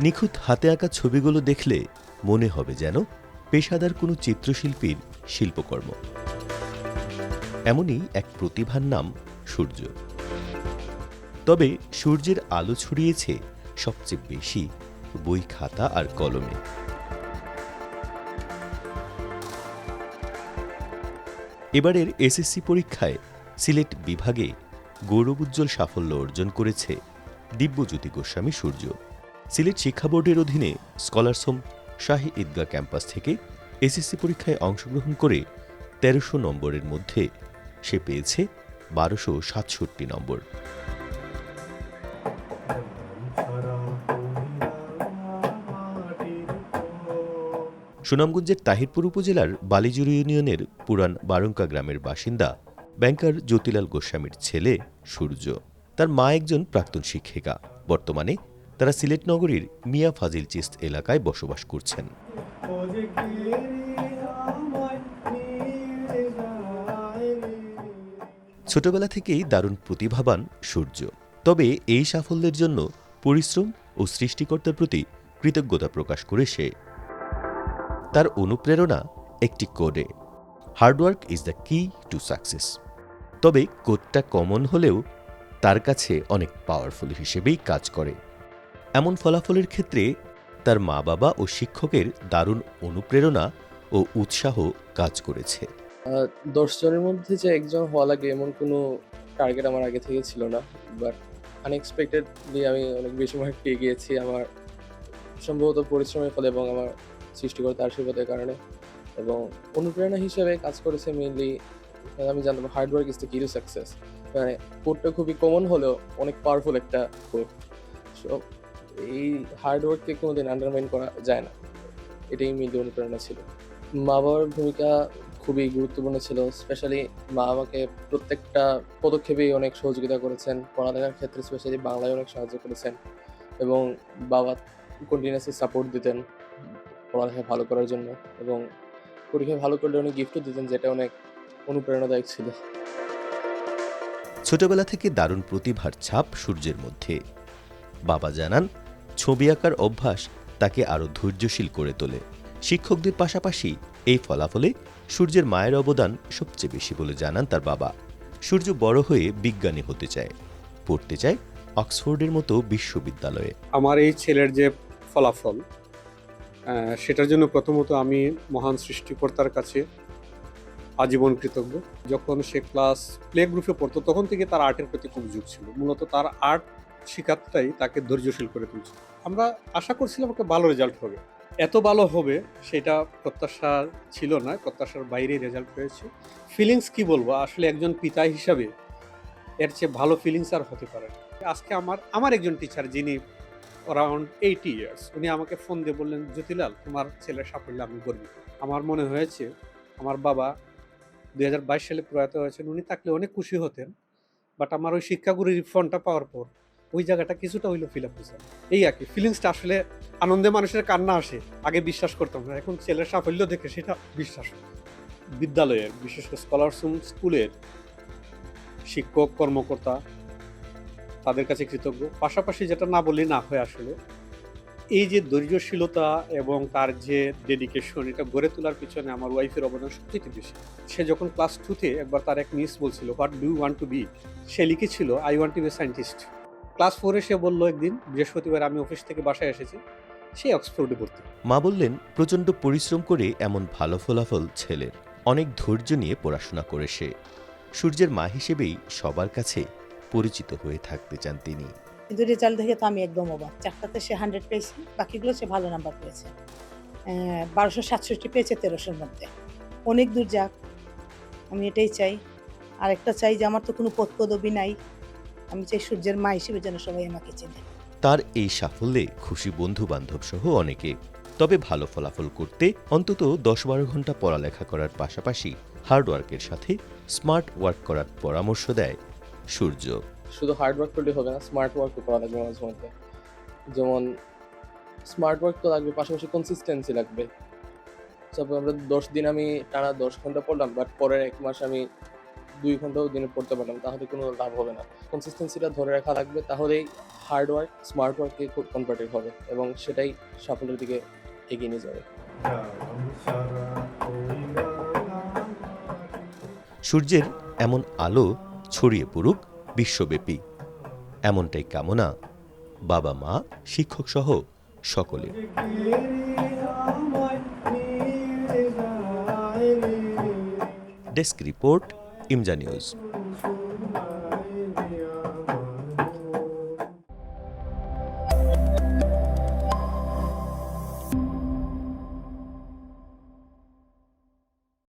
নিখুঁত হাতে আঁকা ছবিগুলো দেখলে মনে হবে যেন পেশাদার কোনো চিত্রশিল্পীর শিল্পকর্ম। এমনই এক প্রতিভার নাম সূর্য। তবে সূর্যের আলো ছড়িয়েছে সবচেয়ে বেশি বই খাতা আর কলমে। এবারের এসএসসি পরীক্ষায় সিলেট বিভাগে গৌরবোজ্জ্বল সাফল্য অর্জন করেছে দিব্যজ্যোতি গোস্বামী সূর্য। সিলেট শিক্ষা বোর্ডের অধীনে Scholars Home Shahi Eidgah campus থেকে এসএসসি পরীক্ষায় অংশগ্রহণ করে তেরোশো নম্বরের মধ্যে সে পেয়েছে বারোশো সাতষট্টি নম্বর। সুনামগঞ্জের তাহিরপুর উপজেলার বালিজুর ইউনিয়নের পুরান বারঙ্কা গ্রামের বাসিন্দা ব্যাংকার জ্যোতিলাল গোস্বামীর ছেলে সূর্য। তার মা একজন প্রাক্তন শিক্ষিকা। বর্তমানে তারা সিলেট নগরীর মিয়া ফাজিল চিস্ত এলাকায় বসবাস করছেন। ছোটবেলা থেকেই দারুণ প্রতিভাবান সূর্য। তবে এই সাফল্যের জন্য পরিশ্রম ও সৃষ্টিকর্তার প্রতি কৃতজ্ঞতা প্রকাশ করে সে। তার অনুপ্রেরণা একটি কোডে। Hard work is the key to success তবে কোডটা কমন হলেও তার কাছে অনেক পাওয়ারফুল হিসেবেই কাজ করে। এমন ফলাফলের ক্ষেত্রে তার মা বাবা ও শিক্ষকের দারুণ অনুপ্রেরণা ও উৎসাহ কাজ করেছে। দশ জনের মধ্যে যে একজন হওয়া লাগে এমন কোনো টার্গেট আমার আগে থেকে ছিল না বাট আনএক্সপেক্টেডলি আমি অনেক বেশি মার্ক পেয়ে গিয়েছি আমার সম্ভবত পরিশ্রমের ফলে এবং আমার সৃষ্টিকর্তা আশীর্বাদের কারণে এবং অনুপ্রেরণা হিসেবে কাজ করেছে মেনলি আমি জানতাম hard work is the key success মানে কোডটা খুবই কমন হলেও অনেক পাওয়ারফুল একটা কোড সো এই হার্ডওয়ার্ককে কোনোদিন আন্ডারমাইন করা যায় না। এটাই মেনলি অনুপ্রেরণা ছিল। মা বাবার ভূমিকা খুবই গুরুত্বপূর্ণ ছিল স্পেশালি মা আমাকে প্রত্যেকটা পদক্ষেপেই অনেক সহযোগিতা করেছেন, পড়ালেখার ক্ষেত্রে স্পেশালি বাংলায় অনেক সাহায্য করেছেন এবং বাবা কন্টিনিউসলি সাপোর্ট দিতেন পড়ালেখা ভালো করার জন্য এবং পরীক্ষায় ভালো করলে অনেক গিফটও দিতেন, যেটা অনেক অনুপ্রেরণাদায়ক ছিল। ছোটবেলা থেকে দারুণ প্রতিভার ছাপ সূর্যের মধ্যে। বাবা জানান ছবি আঁকার অভ্যাস তাকে আরও ধৈর্যশীল করে তোলে। শিক্ষকদের পাশাপাশি এই ফলাফলে সূর্যের মায়ের অবদান সবচেয়ে বেশি বলে জানান তার বাবা। সূর্য বড় হয়ে বিজ্ঞানী হতে চায়, পড়তে চায় অক্সফোর্ডের মতো বিশ্ববিদ্যালয়ে। আমার এই ছেলের যে ফলাফল সেটার জন্য প্রথমত আমি মহান সৃষ্টিকর্তার কাছে আজীবন কৃতজ্ঞ। যখন সে ক্লাস প্লে গ্রুপে পড়তো, তখন থেকে তার আর্টের প্রতি খুব ঝুঁক ছিল। মূলত তার আর্ট শিখাটাই তাকে ধৈর্যশীল করে তুলছে। আমরা আশা করছিলাম ওকে ভালো রেজাল্ট হবে। এত ভালো হবে সেটা প্রত্যাশা ছিল না, প্রত্যাশার বাইরে রেজাল্ট হয়েছে। ফিলিংস কি বলব? আসলে একজন পিতা হিসাবে এর চেয়ে ভালো ফিলিংস আর হতে পারে। আজকে আমার আমার একজন টিচার যিনি অ্যারাউন্ড এইটি ইয়ার্স উনি আমাকে ফোন দিয়ে বললেন, জ্যোতিলাল, তোমার ছেলের সাফল্যে আমি গর্বিত। আমার মনে হয়েছে, আমার বাবা দুই হাজার বাইশ সালে প্রয়াত হয়েছেন, উনি থাকলে অনেক খুশি হতেন বাট আমার ওই শিক্ষাগুরুর ফোনটা পাওয়ার পর ওই জায়গাটা কিছুটা হইল ফিল আপ হয়েছে এই আর কি ফিলিংসটা আসলে আনন্দে মানুষের কান্না আসে, আগে বিশ্বাস করতাম না, এখন ছেলের সাফল্য দেখে সেটা বিশ্বাস। বিদ্যালয়ের, বিশেষ করে স্কলারশিপ স্কুলের শিক্ষক, কর্মকর্তা, তাদের কাছে কৃতজ্ঞ। পাশাপাশি যেটা না বললে না হয় আসলে, এই যে ধৈর্যশীলতা এবং তার যে ডেডিকেশন এটা গড়ে তোলার পিছনে আমার ওয়াইফের অবদান সবচেয়ে বেশি। সে যখন ক্লাস টুতে একবার তার এক মিস বলছিল what do want to be সে লিখেছিল I want to be scientist class ফোরে সে বলল একদিন বৃহস্পতিবার আমি অফিস থেকে বাসায় এসেছি সে অক্সফোর্ডে ভর্তি। মা বললেন প্রচণ্ড পরিশ্রম করে এমন ভালো ফলাফল ছেলের। অনেক ধৈর্য নিয়ে পড়াশোনা করে সে। সূর্যের মা হিসেবেই সবার কাছে পরিচিত হয়ে থাকতে চান তিনি। কিন্তু রেজাল্ট দেখে তো আমি একদম অবাক। চারটাতে সে হান্ড্রেড পেয়েছে বাকিগুলো সে ভালো নাম্বার পেয়েছে। বারোশো সাতষট্টি পেয়েছে তেরোশোর মধ্যে। অনেক দূর যাক আমি এটাই চাই। আরেকটা চাই যে আমার তো কোনো পদ পদবি নাই। আমি চাই সূর্যের মা হিসেবে যেন সবাই আমাকে চেনে। তার এই সাফল্যে খুশি বন্ধু বান্ধব সহ অনেকে। তবে ভালো ফলাফল করতে অন্তত দশ বারো ঘণ্টা পড়ালেখা করার পাশাপাশি হার্ডওয়ার্কের সাথে স্মার্ট ওয়ার্ক করার পরামর্শ দেয় সূর্য। শুধু হার্ড ওয়ার্ক করলে হবে না স্মার্ট ওয়ার্কও করা লাগবে মাঝে মধ্যে। যেমন স্মার্ট ওয়ার্ক তো লাগবে পাশাপাশি কনসিস্টেন্সি লাগবে। তারপর আমরা দশ দিন আমি টানা দশ ঘণ্টা পড়লাম বাট পরের এক মাস আমি দুই ঘন্টাও দিনে পড়তে পারলাম, তাহলে কোনো লাভ হবে না। কনসিস্টেন্সিটা ধরে রাখা লাগবে, তাহলেই হার্ড ওয়ার্ক স্মার্ট ওয়ার্কে খুব কনভার্টেড হবে এবং সেটাই সাফল্যের দিকে এগিয়ে নিয়ে যাবে। সূর্যের এমন আলো ছড়িয়ে পড়ুক বিশ্বব্যাপী। এমনটাই কামনা বাবা, মা, শিক্ষক সহ সকলের। Desk report EMJA news